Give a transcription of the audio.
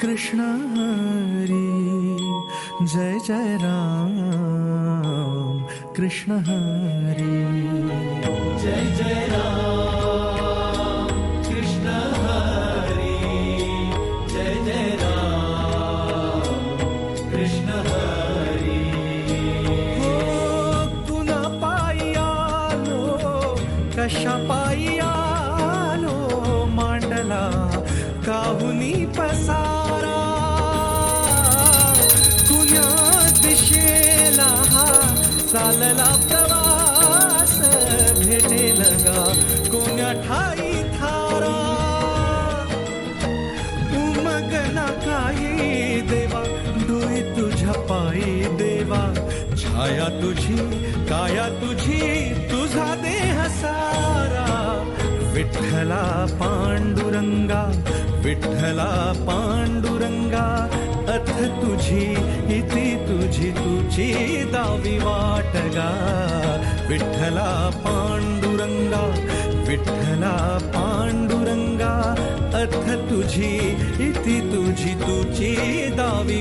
कृष्ण हरी जय जय राम कृष्ण हरी। जय जय राम कृष्ण हरी जय जय राम कृष्ण हरी। हो कुणा पायी आलो कशा पायी आलो मांडला काहुनी पसारा चालला प्रवास भेटेल गा कोण्या ठाई थारा? उमगना काही देवा डोळे तुझ्या पायी देवा। छाया तुझी, काया तुझी, तुझा देह सारा। विठ्ठला पांडुरंगा विठ्ठला पांडुरंगा, अथ तुझी तुझी दावी वाटगा विठ्ठला पांडुरंगा विठ्ठला पांडुरंगा अर्थ तुझी इति तुझी तुझी दावी